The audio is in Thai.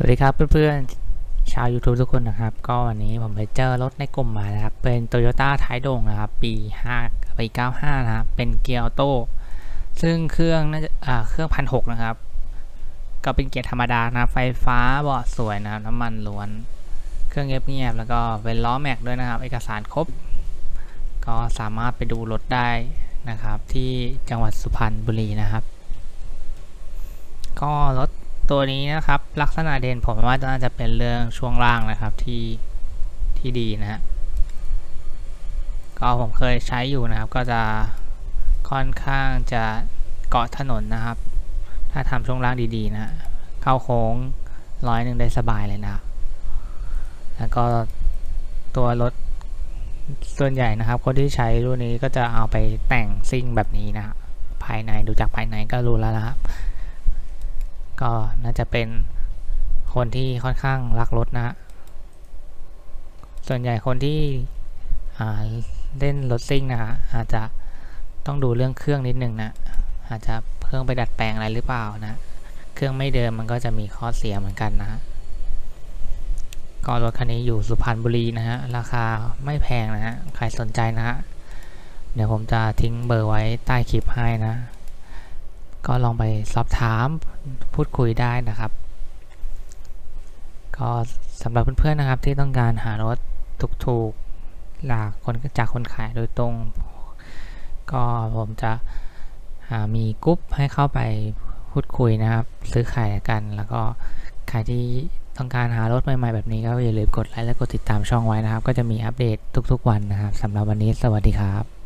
สวัสดีครับเพื่อนๆชาว YouTube ทุกคนนะครับ ก็วันนี้ผมไปเจอรถในกลุ่มมานะครับ เป็น Toyota ท้ายโด่งนะครับ ปี 5 ปี 95 นะครับ เป็นเกียร์ออโต้ซึ่งเครื่องน่าจะเครื่องพันหกนะครับ ก็เป็นเกียร์ธรรมดานะไฟฟ้าเบาะสวยนะครับ น้ำมันล้วน เครื่องเงียบๆแล้วก็เป็นล้อแม็กด้วยนะครับ เอกสารครบ ก็สามารถไปดูรถได้นะครับ ที่จังหวัดสุพรรณบุรีนะครับ ก็รถ ตัวนี้นะครับลักษณะเด่นผมว่าน่าจะเป็นเรื่องช่วงล่างนะครับที่ที่ดีนะฮะก็ผมเคยใช้อยู่นะครับ ก็จะค่อนข้างจะเกาะถนนนะครับ ถ้าทำช่วงล่างดีๆนะเข้าโค้งร้อยหนึ่งได้สบายเลยนะ แล้วก็ตัวรถส่วนใหญ่นะครับ คนที่ใช้รุ่นนี้ก็จะเอาไปแต่งซิ่งแบบนี้นะฮะภายในดูจากภายในก็รู้แล้วนะครับ ก็น่าจะเป็นคนที่ค่อนข้างรักรถนะฮะส่วนใหญ่คนที่เล่นรถซิ่งนะฮะอาจจะต้องดูเรื่องเครื่องนิดนึงนะอาจจะเครื่องไปดัดแปลงอะไรหรือเปล่านะ เครื่องไม่เดิมมันก็จะมีข้อเสียเหมือนกันนะฮะก็รถคันนี้อยู่สุพรรณบุรีนะฮะ ราคาไม่แพงนะฮะ ใครสนใจนะฮะ เดี๋ยวผมจะทิ้งเบอร์ไว้ใต้คลิปให้นะ ก็ลองไปสอบถามพูดคุยได้นะครับ ก็สำหรับเพื่อนๆนะครับที่ต้องการหารถถูกๆหลากคนจากคนขายโดยตรง ก็ผมจะมีกรุ๊ปให้เข้าไปพูดคุยนะครับ ซื้อขายกัน แล้วก็ใครที่ต้องการหารถใหม่ๆแบบนี้ก็อย่าลืมกดไลค์และกดติดตามช่องไว้นะครับ ก็จะมีอัปเดตทุกๆวันนะครับสำหรับวันนี้สวัสดีครับ